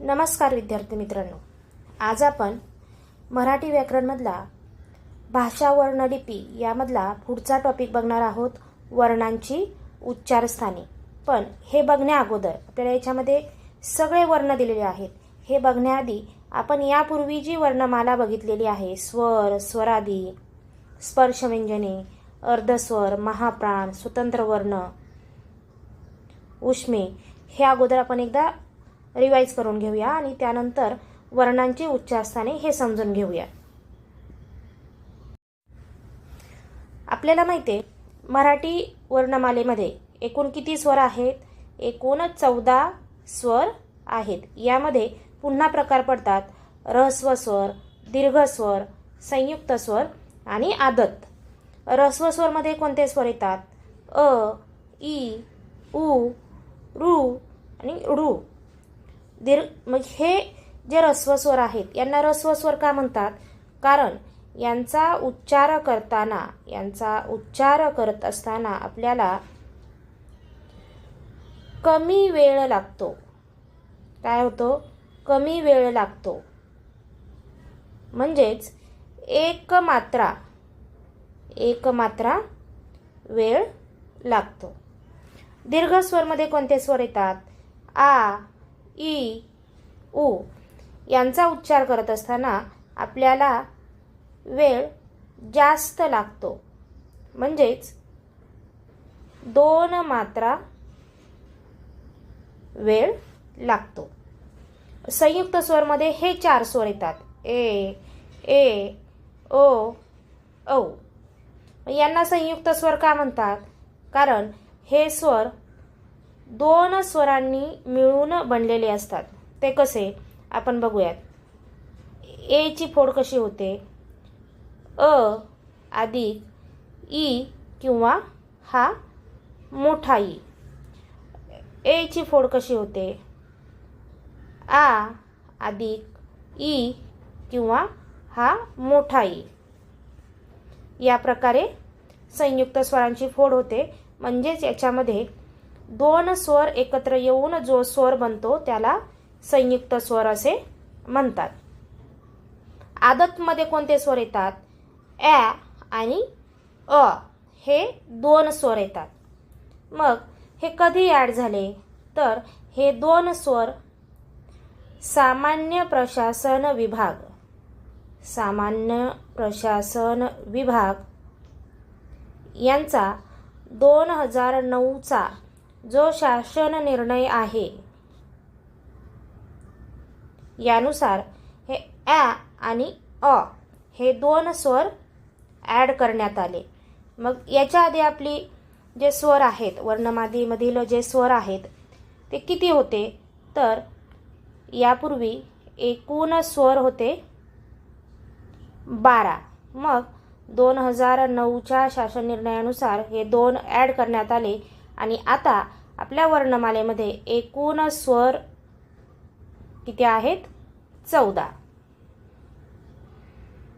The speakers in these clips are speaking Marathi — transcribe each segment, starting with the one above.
नमस्कार विद्यार्थी मित्रांनो. आज आपण मराठी व्याकरणमधला भाषा वर्णलिपी यामधला पुढचा टॉपिक बघणार आहोत वर्णांची उच्चारस्थाने. पण हे बघण्या अगोदर आपल्याला याच्यामध्ये सगळे वर्ण दिलेले आहेत. हे बघण्याआधी आपण यापूर्वी जी वर्णमाला बघितलेली आहे स्वर स्वरादी स्पर्शव्यंजने अर्धस्वर महाप्राण स्वतंत्र वर्ण उष्मे हे अगोदर आपण एकदा रिवाईज करून घेऊया आणि त्यानंतर वर्णांची उच्चारस्थाने हे समजून घेऊया. आपल्याला माहिती आहे मराठी वर्णमालेमध्ये एकूण किती स्वर आहेत? एकूण चौदा स्वर आहेत. यामध्ये पुन्हा प्रकार पडतात. रहस्व स्वर दीर्घ स्वर संयुक्त स्वर आणि आदत. रहस्व स्वरमध्ये कोणते स्वर येतात? अ ई उ रू आणि रू दीर्घ मग हे जे रस्वस्वर आहेत यांना रस्वस्वर का म्हणतात? कारण यांचा उच्चार करताना यांचा उच्चार करत असताना आपल्याला कमी वेळ लागतो. काय होतो? कमी वेळ लागतो. म्हणजेच एक मात्रा एक मात्रा वेळ लागतो. दीर्घ स्वरमध्ये कोणते स्वर येतात? आ ई उ यांचा उच्चार करत असताना आपल्याला वेळ जास्त लागतो. म्हणजेच दोन मात्रा वेळ लागतो. संयुक्त स्वरमध्ये हे चार स्वर येतात. ए ए ओ औ. यांना संयुक्त स्वर का म्हणतात? कारण हे स्वर दोन स्वरांनी मिळून बनलेले असतात. ते कसे? आपण बघूयात. एची फोड कशी होते? अ अधिक ई किंवा हा मोठा ई. एची फोड कशी होते? आ अधिक ई किंवा हा मोठा ई. या प्रकारे संयुक्त स्वरांची फोड होते. म्हणजेच याच्यामध्ये दोन स्वर एकत्र येऊन जो स्वर बनतो त्याला संयुक्त स्वर असे म्हणतात. आदतमध्ये कोणते स्वर येतात? ॲ आणि अ हे दोन स्वर येतात. मग हे कधी ॲड झाले? तर हे दोन स्वर सामान्य प्रशासन विभाग. सामान्य प्रशासन विभाग यांचा दोन हजार नऊचा जो शासन निर्णय आहे. यानुसार हे ॲ आणि अ हे दोन स्वर ॲड करण्यात आले. मग याच्या आधी आपली जे स्वर आहेत वर्णमादीमधील जे स्वर आहेत ते किती होते? तर यापूर्वी एकूण स्वर होते बारा. मग दोन हजार नऊच्या शासन निर्णयानुसार हे दोन ॲड करण्यात आले. आणि आता आपल्या वर्णमालेमध्ये एकूण स्वर किती आहेत? चौदा.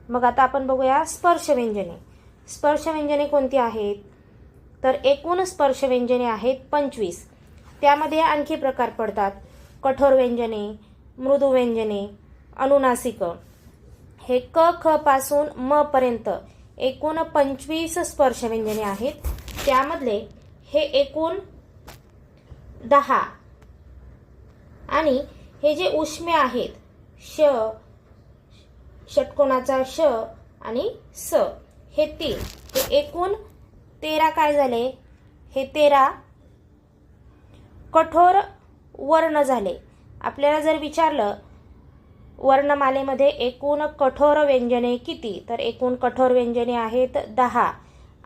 मग आता आपण बघूया स्पर्शव्यंजने. स्पर्शव्यंजने कोणती आहेत? तर एकूण स्पर्शव्यंजने आहेत पंचवीस. त्यामध्ये आणखी प्रकार पडतात. कठोर व्यंजने मृदू व्यंजने अनुनासिक. हे क ख पासून म पर्यंत एकूण पंचवीस स्पर्शव्यंजने आहेत. त्यामधले हे एकूण दहा. आणि हे जे उष्मे आहेत श षटकोणाचा श आणि स हे तीन. हे एकूण तेरा काय झाले? हे तेरा कठोर वर्ण झाले. आपल्याला जर विचारलं वर्णमालेमध्ये एकूण कठोर व्यंजने किती? तर एकूण कठोर व्यंजने आहेत दहा.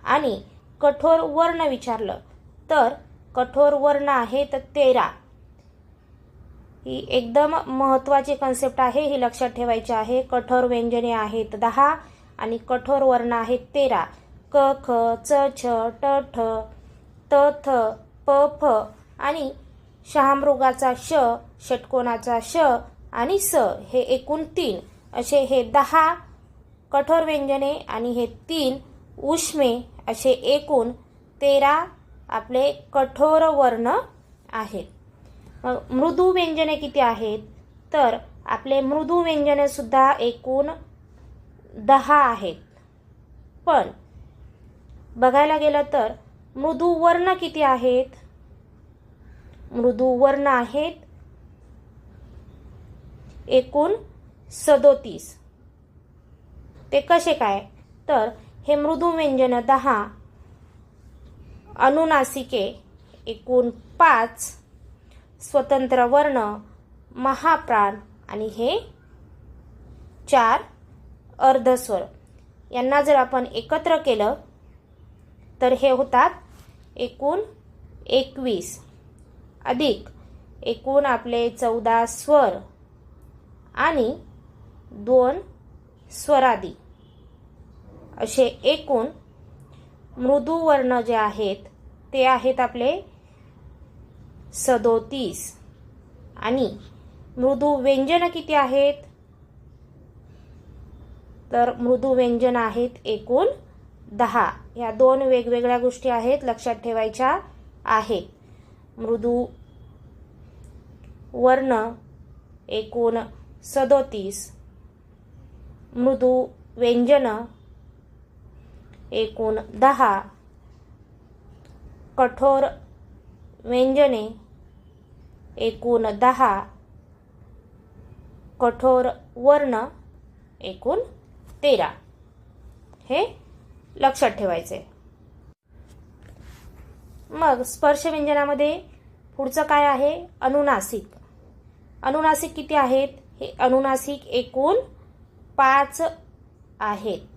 आणि कठोर वर्ण विचारलं तर कठोर वर्ण आहेत तेरा ही एकदम महत्त्वाची कन्सेप्ट आहे ही लक्षात ठेवायची आहे. कठोर व्यंजने आहेत दहा आणि कठोर वर्ण आहेत तेरा. क ख च छ ट ठ त थ प फ आणि शहामृगाचा श षटकोनाचा श आणि स हे एकूण तीन. असे हे दहा कठोर व्यंजने आणि हे तीन उष्मे असे एकूण तेरा आपले कठोर वर्ण आहेत मग मृदू व्यंजने किती आहेत? तर आपले मृदू व्यंजनेसुद्धा एकूण दहा आहेत. पण बघायला गेलं तर मृदू वर्ण किती आहेत? मृदू वर्ण आहेत एकूण सदोतीस. ते कसे काय? तर हे मृदू व्यंजन दहा अनुनासिके एकूण पाच स्वतंत्र वर्ण महाप्राण आणि हे चार अर्धस्वर. यांना जर आपण एकत्र केलं तर हे होतात एकूण एकवीस. अधिक एकूण आपले चौदा स्वर आणि दोन स्वरादी. असे एकूण मृदू वर्ण जे आहेत ते आहेत आपले सदोतीस. आणि मृदू व्यंजन किती आहेत? तर मृदू व्यंजन आहेत एकूण दहा. या दोन वेगवेगळ्या गोष्टी आहेत लक्षात ठेवायच्या आहेत. मृदू वर्ण एकूण सदोतीस. मृदू व्यंजनं एकूण दहा. कठोर व्यंजने. एकूण दहा. कठोर वर्ण. एकूण तेरा. हे लक्षात ठेवायचे. मग स्पर्श व्यंजनामध्ये पुढचं काय आहे? अनुनासिक. अनुनासिक किती आहेत? हे अनुनासिक एकूण पाच आहेत.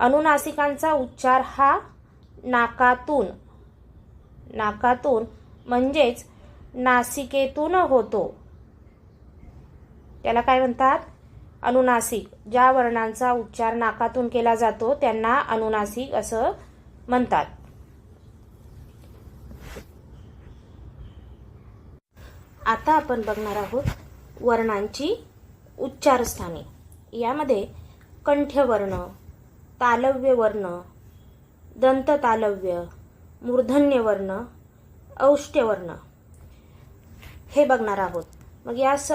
अनुनासिकांचा उच्चार हा नाकातून नाकातून म्हणजेच नासिकेतून होतो. त्याला काय म्हणतात? अनुनासिक ज्या वर्णांचा उच्चार नाकातून केला जातो त्यांना अनुनासिक असं म्हणतात. आता आपण बघणार आहोत वर्णांची उच्चारस्थाने. यामध्ये कंठ्यवर्ण तालव्य वर्ण दंत तालव्य मूर्धन्य वर्ण औष्ट्यवर्ण हे बघणार आहोत. मग या स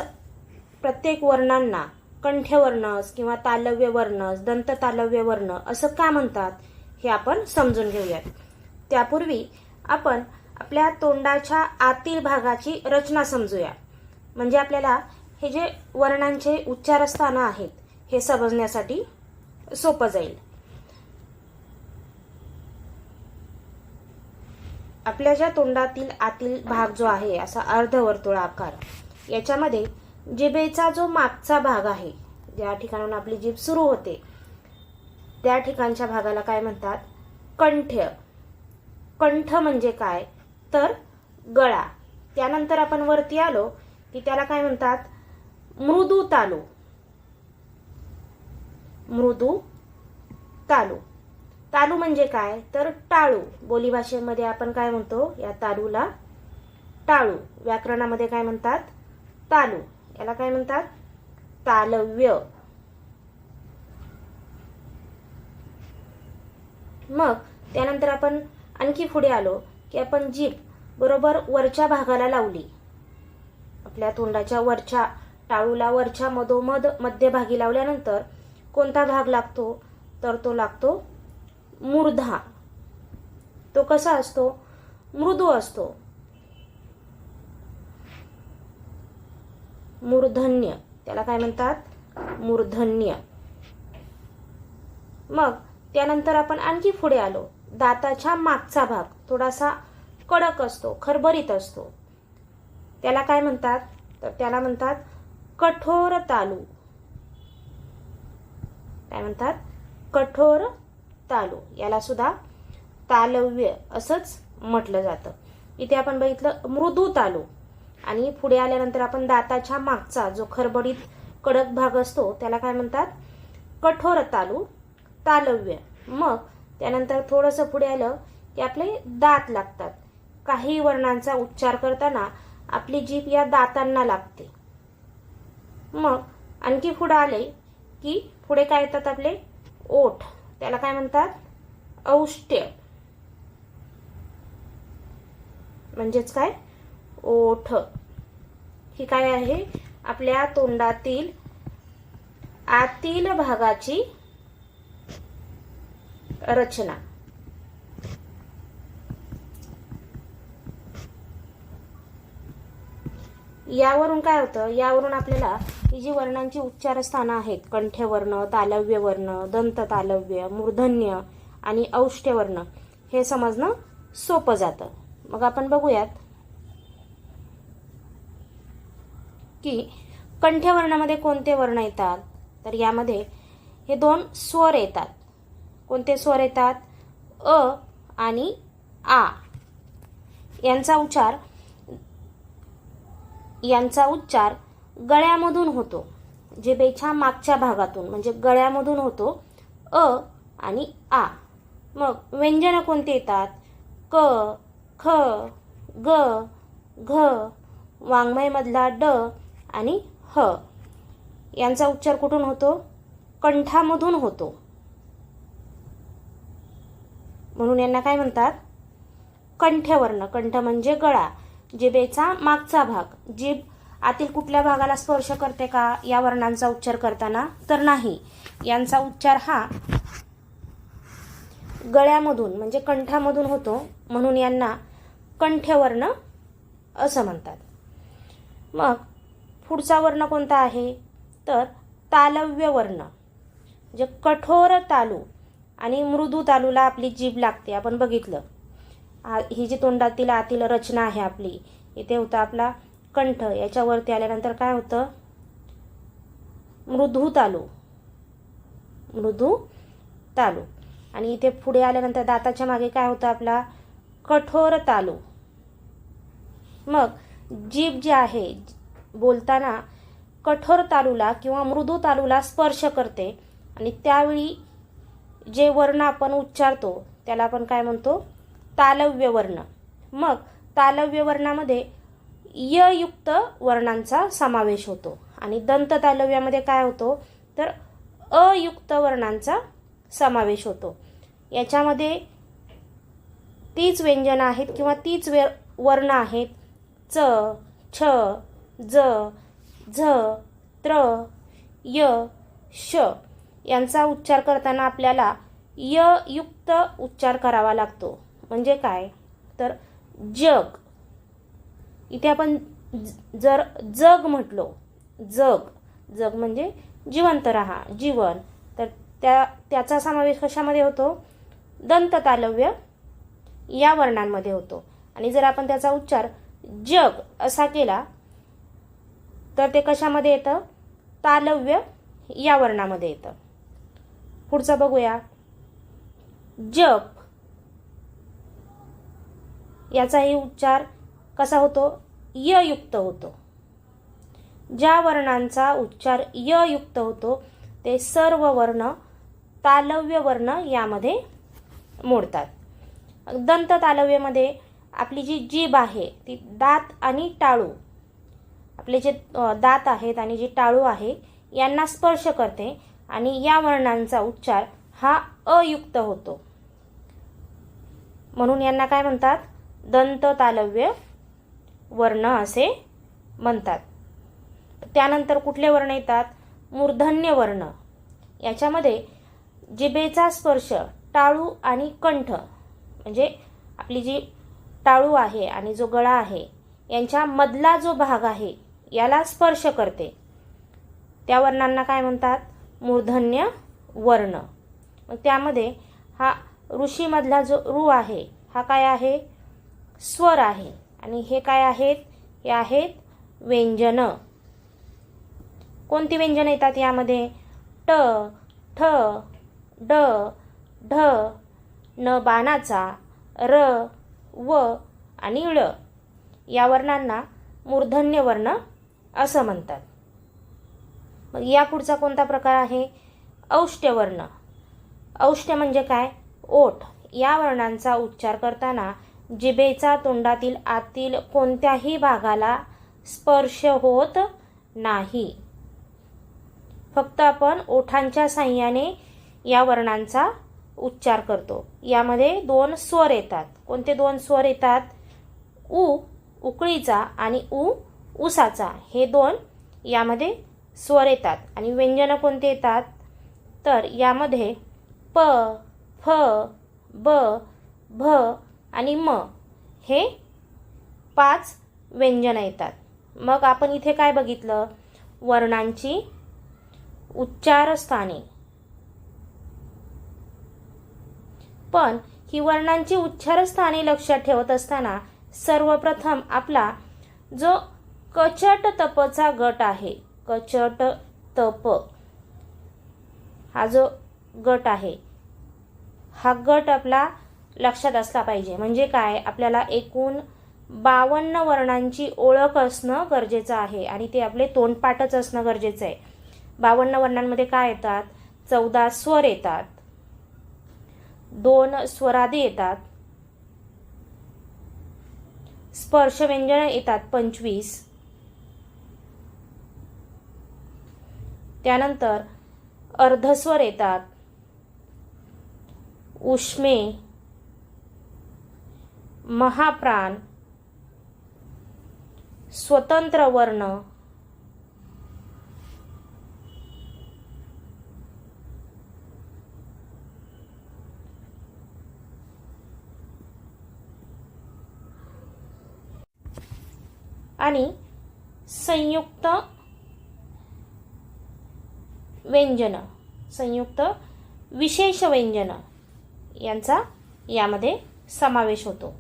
प्रत्येक वर्णांना कंठ्यवर्णस किंवा तालव्य वर्णस दंततालव्य वर्ण असं का म्हणतात हे आपण समजून घेऊयात. त्यापूर्वी आपण आपल्या तोंडाच्या आतील भागाची रचना समजूया. म्हणजे आपल्याला हे जे वर्णांचे उच्चारस्थानं आहेत हे समजण्यासाठी सोपं जाईल. आपल्या ज्या तोंडातील आतील भाग जो आहे असा अर्धवर्तुळ आकार याच्यामध्ये जिबेचा जो मागचा भाग आहे ज्या ठिकाणाहून आपली जीभ सुरू होते त्या ठिकाणच्या भागाला काय म्हणतात? कंठ्य कंठ म्हणजे काय? तर गळा. त्यानंतर आपण वरती आलो की त्याला काय म्हणतात? मृदू तालू. मृदू तालू. तालू म्हणजे काय? तर टाळू. बोलीभाषेमध्ये आपण काय म्हणतो? या तालूला टाळू. व्याकरणामध्ये काय म्हणतात? तालू. याला काय म्हणतात? तालव्य. मग त्यानंतर आपण आणखी पुढे आलो की आपण जीभ बरोबर वरच्या भागाला लावली. आपल्या तोंडाच्या वरच्या टाळूला वरच्या मधोमध मध्यभागी लावल्यानंतर कोणता भाग लागतो? तर तो लागतो मूर्धा तो कसा असतो? मृदू असतो. मूर्धन्य त्याला काय म्हणतात? मूर्धन्य मग त्यानंतर आपण आणखी पुढे आलो. दाताच्या मागचा भाग थोडासा कडक असतो खरबरीत असतो. त्याला काय म्हणतात? तर त्याला म्हणतात कठोर तालू. काय म्हणतात? कठोर तालू. याला सुद्धा तालव्य असंच म्हटलं जातं. इथे आपण बघितलं मृदू तालू. आणि पुढे आल्यानंतर आपण दाताच्या मागचा जो खरबडीत कडक भाग असतो त्याला काय म्हणतात? कठोर तालू तालव्य. मग त्यानंतर थोडंसं पुढे आलं की आपले दात लागतात. काही वर्णांचा उच्चार करताना आपली जीभ या दातांना लागते. मग आणखी पुढे आले की पुढे काय येतात आपले? ओठ. त्याला काय म्हणतात? औष्ट्य म्हणजेच काय? ओठ. ही काय आहे? आपल्या तोंडातील आतील भागाची रचना. यावरून काय होतं? यावरून आपल्याला ही जी वर्णांची उच्चारस्थानं आहेत कंठ्यवर्ण तालव्य वर्ण दंत तालव्य मूर्धन्य आणि औष्ठ्यवर्ण हे समजणं सोपं जातं. मग आपण बघूयात की कंठ्यवर्णामध्ये कोणते वर्ण येतात? तर यामध्ये हे दोन स्वर येतात. कोणते स्वर येतात? अ आणि आ. यांचा उच्चार यांचा उच्चार गळ्यामधून होतो जिभेच्या मागच्या भागातून म्हणजे गळ्यामधून होतो अ आणि आ. मग व्यंजनं कोणते येतात? क ख ग घ वाङ्मयमधला ड आणि ह. यांचा उच्चार कुठून होतो? कंठामधून होतो. म्हणून यांना काय म्हणतात? कंठवर्ण. कंठ म्हणजे गळा. जिभेचा मागचा भाग. जीभ आतील कुठल्या भागाला स्पर्श करते का? या वर्णांचा उच्चार करताना तर नाही. यांचा उच्चार हा गळ्यामधून म्हणजे कंठामधून होतो म्हणून यांना कंठ्यवर्ण असं म्हणतात. मग पुढचा वर्ण कोणता आहे? तर तालव्य वर्ण जे कठोर तालू आणि मृदू तालूला आपली जीभ लागते. आपण बघितलं. ही जी तोंडातील आतील रचना आहे आपली इथे होतं आपला कंठ याच्यावरती आल्यानंतर काय होतं? मृदू तालू. मृदू तालू. आणि इथे पुढे आल्यानंतर दाताच्या मागे काय होतं आपला? कठोर तालू. मग जीभ जी आहे बोलताना कठोर तालूला किंवा मृदू तालूला स्पर्श करते. आणि त्यावेळी जे वर्ण आपण उच्चारतो त्याला आपण काय म्हणतो? तालव्य वर्ण मग तालव्य वर्णामध्ये ययुक्त वर्णांचा समावेश होतो. आणि दंत तालव्यामध्ये काय होतो? तर अयुक्त वर्णांचा समावेश होतो. याच्यामध्ये तीच व्यंजनं आहेत किंवा तीच वे वर्ण आहेत. च छ ज झ त्र य श यांचा उच्चार करताना आपल्याला य युक्त उच्चार करावा लागतो. म्हणजे काय? तर जग. इथे आपण जर जग म्हटलो जग. जग म्हणजे जिवंत राहा जीवन. तर त्या त्याचा समावेश कशामध्ये होतो? दंत तालव्य या वर्णांमध्ये होतो. आणि जर आपण त्याचा उच्चार जग असा केला तर ते कशामध्ये येतं? तालव्य या वर्णामध्ये येतं. पुढचं बघूया. जप. याचाही उच्चार कसा होतो? ययुक्त होतो. ज्या वर्णांचा उच्चार ययुक्त होतो ते सर्व वर्ण तालव्य वर्ण यामध्ये मोडतात. दंत तालव्यमध्ये आपली जी जीभ आहे ती दात आणि टाळू. आपले जे दात आहेत आणि जे टाळू आहे यांना स्पर्श करते आणि या वर्णांचा उच्चार हा अयुक्त होतो. म्हणून यांना काय म्हणतात? दंततालव्य वर्ण असे म्हणतात. त्यानंतर कुठले वर्ण येतात? मूर्धन्य वर्ण. याच्यामध्ये जिबेचा स्पर्श टाळू आणि कंठ म्हणजे आपली जी टाळू आहे आणि जो गळा आहे यांच्या मधला जो भाग आहे याला स्पर्श करते. त्या वर्णांना काय म्हणतात? मूर्धन्य वर्ण. मग त्यामध्ये हा ऋषीमधला जो ऋ आहे हा काय आहे? स्वर आहे. आणि हे काय आहेत? हे आहेत व्यंजनं. कोणती व्यंजनं येतात यामध्ये? ट ठ ड ढ न बाणाचा र व आणि ळ. या वर्णांना मूर्धन्य वर्ण असं म्हणतात. मग या पुढचा कोणता प्रकार आहे? औष्ट्यवर्ण औष्ट्य म्हणजे काय? ओठ. या वर्णांचा उच्चार करताना जिभेचा तोंडातील आतील कोणत्याही भागाला स्पर्श होत नाही. फक्त आपण ओठांच्या साह्याने या वर्णांचा उच्चार करतो. यामध्ये दोन स्वर येतात. कोणते दोन स्वर येतात? उ उकळीचा आणि उ उसाचा हे दोन यामध्ये स्वर येतात. आणि व्यंजनं कोणते येतात? तर यामध्ये प फ ब भ आणि म हे पाच व्यंजनं येतात. मग आपण इथे काय बघितलं? वर्णांची उच्चारस्थाने. पण ही वर्णांची उच्चारस्थाने लक्षात ठेवत असताना सर्वप्रथम आपला जो कचट तपचा गट आहे कचट तप हा जो गट आहे हा गट आपला लक्षात असला पाहिजे. म्हणजे काय? आपल्याला एकूण बावन्न वर्णांची ओळख असणं गरजेचं आहे आणि ते आपले तोंडपाठच असणं गरजेचं आहे. बावन्न वर्णांमध्ये काय येतात? चौदा स्वर येतात. दोन स्वरादी येतात. स्पर्श व्यंजन येतात पंचवीस. त्यानंतर अर्धस्वर येतात. उष्मे महाप्राण स्वतंत्र वर्ण आणि संयुक्त व्यंजन संयुक्त विशेष व्यंजन यांचा यामध्ये समावेश होतो.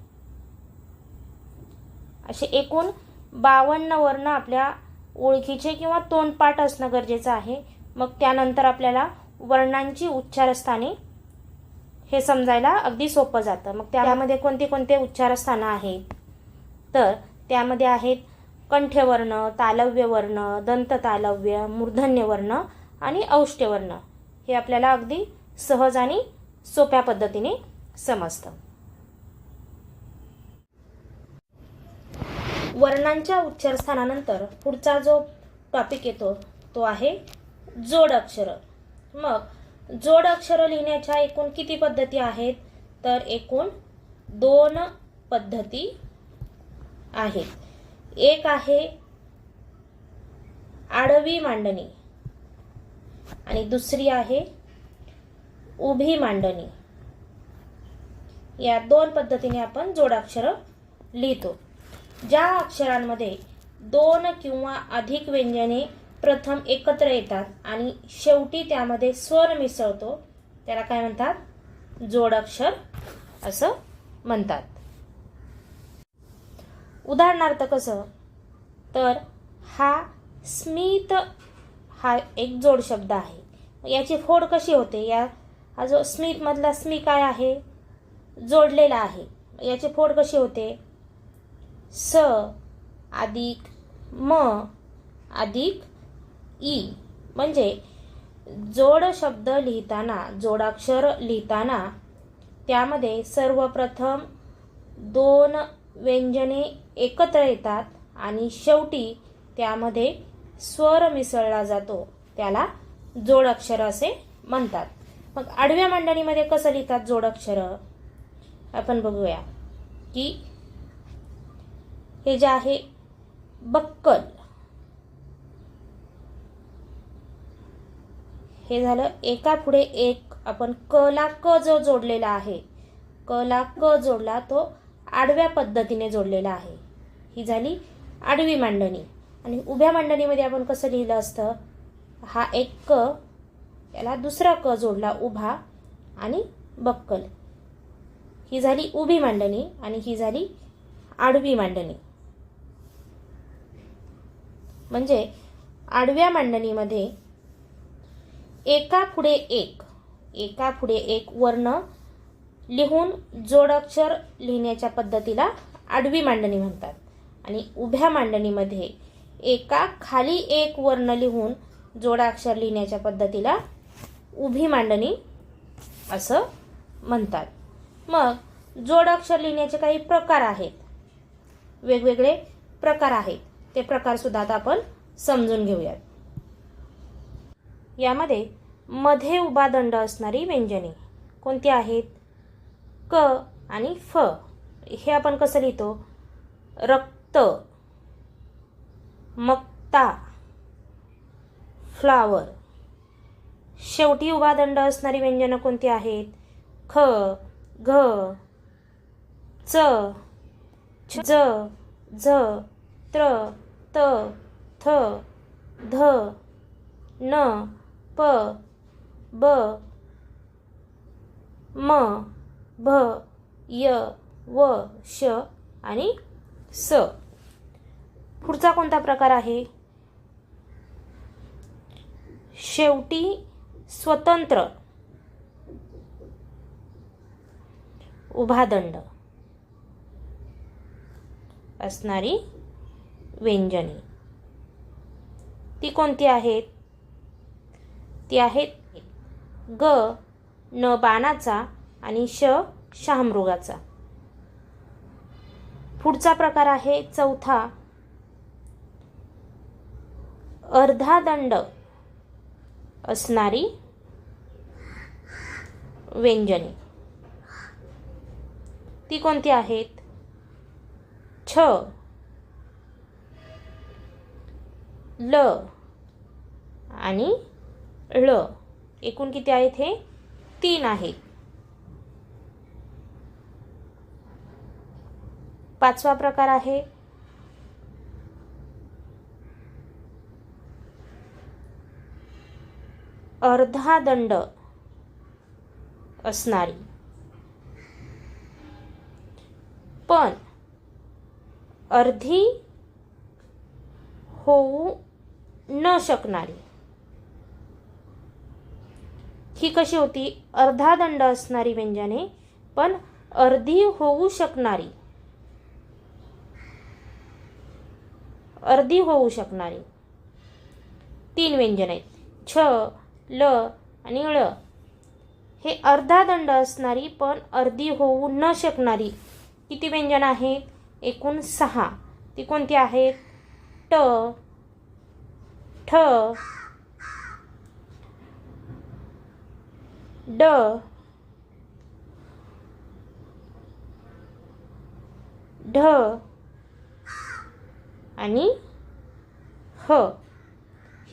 असे एकूण बावन्न वर्ण आपल्या ओळखीचे किंवा तोंडपाठ असणं गरजेचं आहे. मग त्यानंतर आपल्याला वर्णांची उच्चारस्थाने हे समजायला अगदी सोपं जातं. मग त्यामध्ये कोणते कोणते उच्चारस्थानं आहेत? तर त्यामध्ये आहेत कंठ्यवर्ण तालव्यवर्ण दंततालव्य मूर्धन्यवर्ण आणि औष्ठ्यवर्ण. हे आपल्याला अगदी सहज आणि सोप्या पद्धतीने समजतं. वर्णांच्या उच्चारस्थानानंतर पुढचा जो टॉपिक येतो तो आहे जोड अक्षर. मग जोड अक्षर लिहिण्याच्या एकूण किती पद्धती आहेत? तर एकूण दोन पद्धती आहेत. एक आहे आडवी मांडणी आणि दुसरी आहे उभी मांडणी. या दोन पद्धतीने आपण जोडाक्षर लिहितो. ज्या अक्षरांमध्ये दोन किंवा अधिक व्यंजने प्रथम एकत्र येतात आणि शेवटी त्यामध्ये स्वर मिसळतो त्याला काय म्हणतात? जोडाक्षर असं म्हणतात. उदाहरणार्थ कसं? तर हा स्मित हा एक जोड शब्द आहे. याची फोड कशी होते? या हा जो स्मितमधला स्मी काय आहे? जोडलेला आहे. याची फोड कशी होते? स अधिक म अधिक ई. म्हणजे जोड शब्द लिहिताना जोडाक्षर लिहिताना त्यामध्ये सर्वप्रथम दोन व्यंजने एकत्र येतात आणि शेवटी त्यामध्ये स्वर मिसळला जातो. त्याला जोडाक्षर असे म्हणतात. मग आडव्या मांडणीमध्ये कसं लिहितात जोडाक्षर? आपण बघूया की हे जे आहे बक्कल. हे झालं एका पुढे एक. आपण क ला क जो जोडलेला आहे क ला क जोडला तो आडव्या पद्धतीने जोडलेला आहे. ही झाली आडवी मांडणी. आणि उभ्या मांडणीमध्ये आपण कसं लिहिलं असतं? हा एक क याला दुसरा क जोडला उभा आणि बक्कल. ही झाली उभी मांडणी आणि ही झाली आडवी मांडणी. म्हणजे आडव्या मांडणीमध्ये एका पुढे एक एका पुढे एक वर्ण लिहून जोडाक्षर लिहिण्याच्या पद्धतीला आडवी मांडणी म्हणतात. आणि उभ्या मांडणीमध्ये एका खाली एक वर्ण लिहून जोडाक्षर लिहिण्याच्या पद्धतीला उभी मांडणी असं म्हणतात. मग जोडाक्षर लिहिण्याचे काही प्रकार आहेत. वेगवेगळे प्रकार आहेत. ते प्रकारसुद्धा आता आपण समजून घेऊयात. यामध्ये मध्ये उभा दंड असणारी व्यंजने कोणती आहेत? क आणि फ. हे आपण कसं लिहितो? रक्त मक्ता फ्लावर. शेवटी उभा दंड असणारी व्यंजनं कोणती आहेत? ख घ च झ झ त्र त थ ध न प ब म भ य व श आणि स. पुढचा कोणता प्रकार आहे? शेवटी स्वतंत्र. उभादंड असणारी व्यंजने. ती कोणती आहेत? ती आहेत ग न बाणाचा आणि श शहामृगाचा. पुढचा प्रकार आहे चौथा. अर्धा दंड असणारी व्यंजने. ती कोणती आहेत? छ ल. आणि ळ. एकूण किती आहेत हे? तीन आहेत पाचवा प्रकार आहे. अर्धा दंड असणारी. पण अर्धी होऊ न शकणारी. ही कशी होती? अर्धा दंड असणारी व्यंजने पण अर्धी होऊ शकणारी. अर्धी होऊ शकणारी. तीन व्यंजन आहेत. छ ल आणि ळ. हे अर्धा दंड असणारी पण अर्धी होऊ न शकणारी किती व्यंजन आहेत? एकूण सहा. ती कोणती आहेत? ट ठ ड. ढ. आणि ह.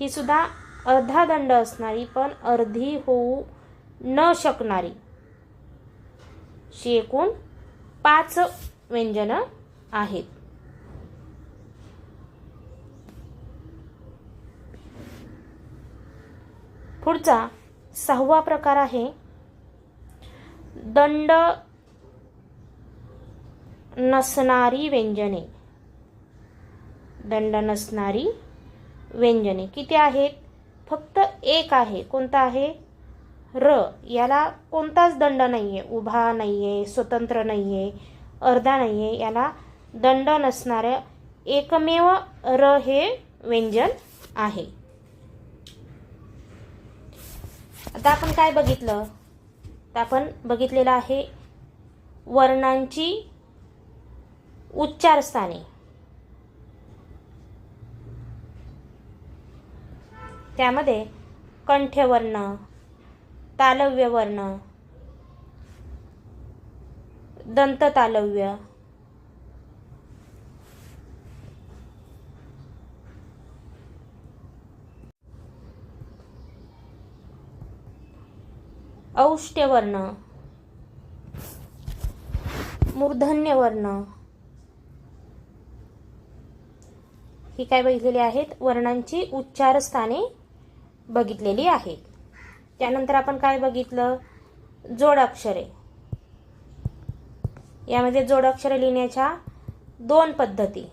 ही सुद्धा अर्धा दंड असणारी पण अर्धी होऊ न शकणारी. अशी एकूण पाच व्यंजनं आहेत. पुढचा सहावा प्रकार आहे दंड नसणारी व्यंजने. दंड नसणारी व्यंजने. किती आहेत? फक्त एक आहे. कोणता आहे? र. याला कोणताच दंड नाही आहे उभा नाही आहे स्वतंत्र नाही आहे अर्धा नाही आहे याला दंड नसणाऱ्या एकमेव र हे व्यंजन आहे. आता आपण काय बघितलं? तर आपण बघितलेलं आहे वर्णांची उच्चारस्थाने. त्यामध्ये कंठ्यवर्ण तालव्य वर्ण दंततालव्य औष्ट्यवर्ण मूर्धन्यवर्ण. ही काय बघितलेली आहेत? वर्णांची उच्चारस्थाने बघितलेली आहेत. त्यानंतर आपण काय बघितलं? जोडाक्षरे. यामध्ये जोडाक्षरे लिहिण्याच्या दोन पद्धती.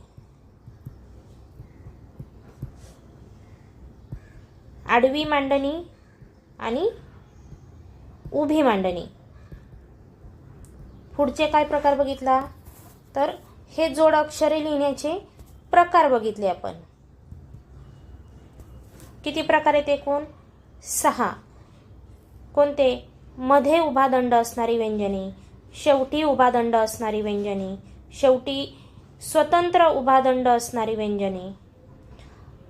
आडवी मांडणी आणि उभी मांडणी. पुढचे काय प्रकार बघितला? तर हे जोड अक्षरे लिहिण्याचे प्रकार बघितले आपण. किती प्रकार आहेत एकूण? सहा. कोणते? मध्ये उभा दंड असणारी व्यंजने शेवटी उभा दंड असणारी व्यंजने शेवटी स्वतंत्र उभा दंड असणारी व्यंजने.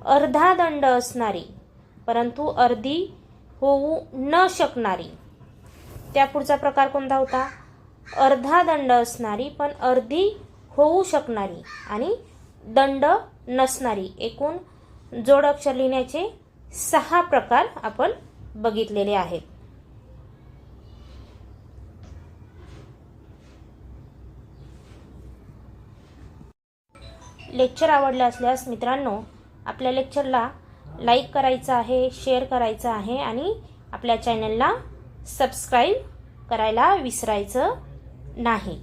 अर्धा दंड असणारी परंतु अर्धी होऊ न शकणारी. त्या पुढचा प्रकार कोणता होता? अर्धा दंड असणारी पण अर्धी होऊ शकणारी आणि दंड नसणारी. एकूण जोड अक्षर लिहिण्याचे सहा प्रकार आपण बघितलेले आहेत. लेक्चर आवडले असल्यास मित्रांनो आपल्या लेक्चरला लाईक करायचं आहे शेअर करायचं आहे आणि आपल्या चॅनलला सबस्क्राईब करायला विसरायचं नाही.